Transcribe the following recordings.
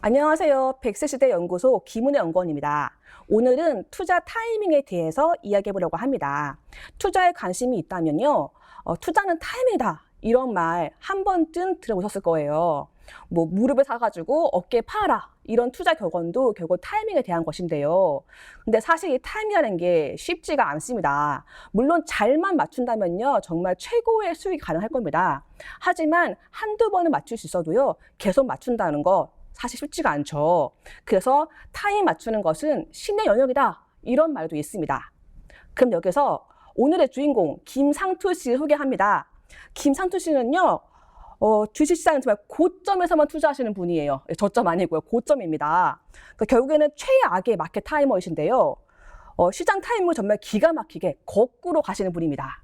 안녕하세요. 백세시대 연구소 김은혜 연구원입니다. 오늘은 투자 타이밍에 대해서 이야기해 보려고 합니다. 투자에 관심이 있다면요. 어, 투자는 타이밍이다. 이런 말 한 번쯤 들어보셨을 거예요. 뭐 무릎에 사가지고 어깨 파라 이런 투자 격언도 결국 타이밍에 대한 것인데요. 근데 사실 이 타이밍이라는 게 쉽지가 않습니다. 물론 잘만 맞춘다면요 정말 최고의 수익이 가능할 겁니다. 하지만 한두 번은 맞출 수 있어도요 계속 맞춘다는 거 사실 쉽지가 않죠. 그래서 타임 맞추는 것은 신의 영역이다 이런 말도 있습니다. 그럼 여기서 오늘의 주인공 김상투 씨 소개합니다. 김상투 씨는요. 어, 주식시장은 정말 고점에서만 투자하시는 분이에요. 예, 저점 아니고요. 고점입니다. 그러니까 결국에는 최악의 마켓 타이머이신데요. 어, 시장 타이밍을 정말 기가 막히게 거꾸로 가시는 분입니다.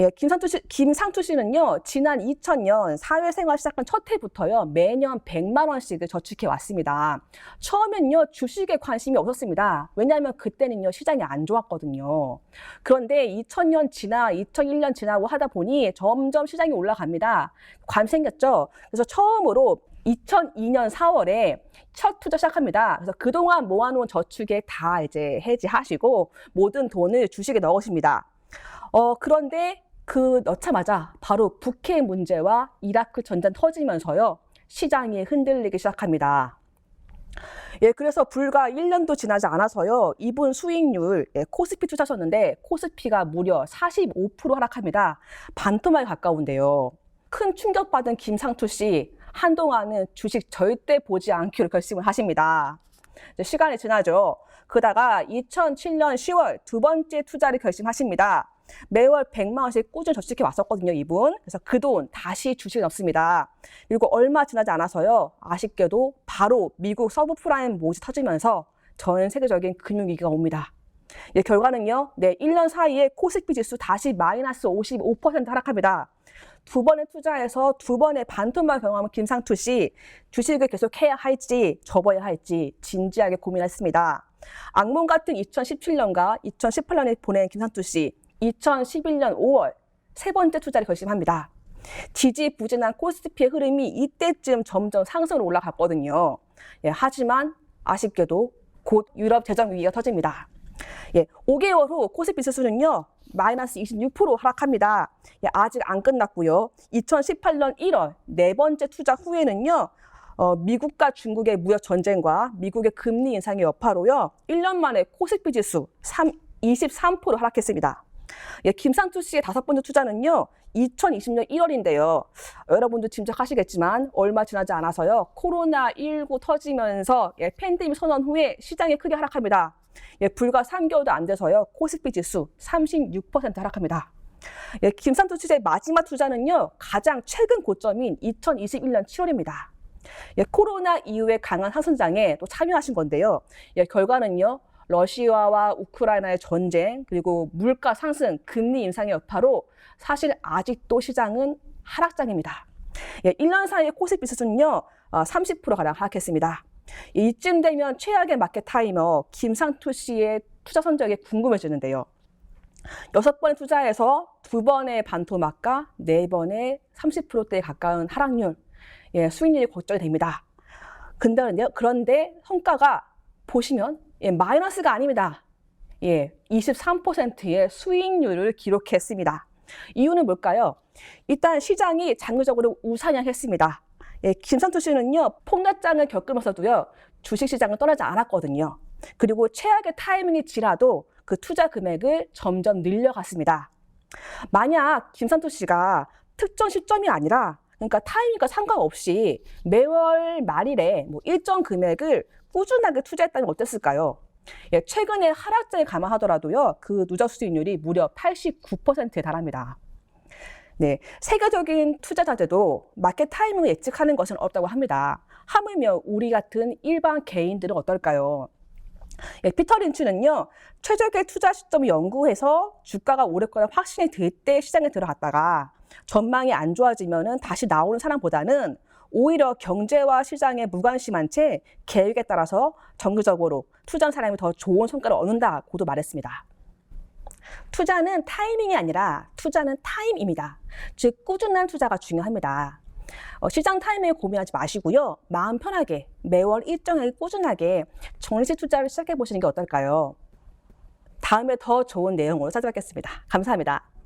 예, 김상투 씨, 김상투 씨는요, 지난 2000년 사회생활 시작한 첫 해부터요, 매년 100만 원씩을 저축해 왔습니다. 처음엔요, 주식에 관심이 없었습니다. 왜냐하면 그때는요, 시장이 안 좋았거든요. 그런데 2000년 지나, 2001년 지나고 하다 보니 점점 시장이 올라갑니다. 관 생겼죠? 그래서 처음으로 2002년 4월에 첫 투자 시작합니다. 그래서 그동안 모아놓은 저축에 다 이제 해지하시고 모든 돈을 주식에 넣으십니다. 어, 그런데 그 넣자마자 바로 북해 문제와 이라크 전쟁 터지면서요. 시장이 흔들리기 시작합니다. 예, 그래서 불과 1년도 지나지 않아서요. 이분 수익률, 예, 코스피 투자하셨는데 코스피가 무려 45% 하락합니다. 반토막에 가까운데요. 큰 충격받은 김상투 씨, 한동안은 주식 절대 보지 않기로 결심을 하십니다. 시간이 지나죠. 그러다가 2007년 10월 두 번째 투자를 결심하십니다. 매월 100만 원씩 꾸준히 저축해 왔었거든요, 이분. 그래서 그 돈 다시 주식에 넣습니다. 그리고 얼마 지나지 않아서요, 아쉽게도 바로 미국 서브프라임 모지 터지면서 전 세계적인 금융위기가 옵니다. 예, 결과는요, 네, 1년 사이에 코스피 지수 다시 마이너스 55% 하락합니다. 두 번의 투자에서 두 번의 반토막 경험한 김상투 씨, 주식을 계속 해야 할지 접어야 할지 진지하게 고민했습니다. 악몽 같은 2017년과 2018년에 보낸 김상투 씨, 2011년 5월 세 번째 투자를 결심합니다. 지지부진한 코스피의 흐름이 이때쯤 점점 상승으로 올라갔거든요. 예, 하지만 아쉽게도 곧 유럽 재정 위기가 터집니다. 예, 5개월 후 코스피 지수는요 마이너스 26% 하락합니다. 예, 아직 안 끝났고요. 2018년 1월 네 번째 투자 후에는요. 어, 미국과 중국의 무역 전쟁과 미국의 금리 인상의 여파로요. 1년 만에 코스피 지수 3, 23% 하락했습니다. 예, 김상투 씨의 다섯 번째 투자는요. 2020년 1월인데요. 여러분도 짐작하시겠지만 얼마 지나지 않아서요. 코로나19 터지면서 예, 팬데믹 선언 후에 시장이 크게 하락합니다. 예, 불과 3개월도 안 돼서요. 코스피 지수 36% 하락합니다. 예, 김상투 씨의 마지막 투자는요. 가장 최근 고점인 2021년 7월입니다. 예, 코로나 이후에 강한 하선장에 또 참여하신 건데요. 예, 결과는요. 러시아와 우크라이나의 전쟁, 그리고 물가 상승, 금리 인상의 여파로 사실 아직도 시장은 하락장입니다. 예, 1년 사이에 코스피 지수는요, 30%가량 하락했습니다. 이쯤 되면 최악의 마켓 타이머 김상투 씨의 투자 선적이 궁금해지는데요. 여섯 번의 투자에서 두 번의 반토막과 네 번의 30%대에 가까운 하락률, 예, 수익률이 걱정이 됩니다. 근데, 그런데 성과가 보시면 예, 마이너스가 아닙니다. 예, 23%의 수익률을 기록했습니다. 이유는 뭘까요? 일단 시장이 장기적으로 우상향했습니다. 예, 김상투 씨는요, 폭락장을 겪으면서도요, 주식시장을 떠나지 않았거든요. 그리고 최악의 타이밍이 지라도 그 투자 금액을 점점 늘려갔습니다. 만약 김상투 씨가 특정 시점이 아니라 그러니까 타이밍과 상관없이 매월 말일에 뭐 일정 금액을 꾸준하게 투자했다면 어땠을까요? 예, 최근에 하락장을 감안하더라도요, 그 누적 수익률이 무려 89%에 달합니다. 네, 세계적인 투자자들도 마켓 타이밍을 예측하는 것은 없다고 합니다. 하물며 우리 같은 일반 개인들은 어떨까요? 예, 피터 린치는요, 최적의 투자 시점을 연구해서 주가가 오를 거라 확신이 들 때 시장에 들어갔다가 전망이 안 좋아지면은 다시 나오는 사람보다는 오히려 경제와 시장에 무관심한 채 계획에 따라서 정기적으로 투자한 사람이 더 좋은 성과를 얻는다고도 말했습니다. 투자는 타이밍이 아니라 투자는 타임입니다. 즉 꾸준한 투자가 중요합니다. 어, 시장 타이밍에 고민하지 마시고요. 마음 편하게 매월 일정하게 꾸준하게 정리식 투자를 시작해 보시는 게 어떨까요? 다음에 더 좋은 내용으로 찾아뵙겠습니다. 감사합니다.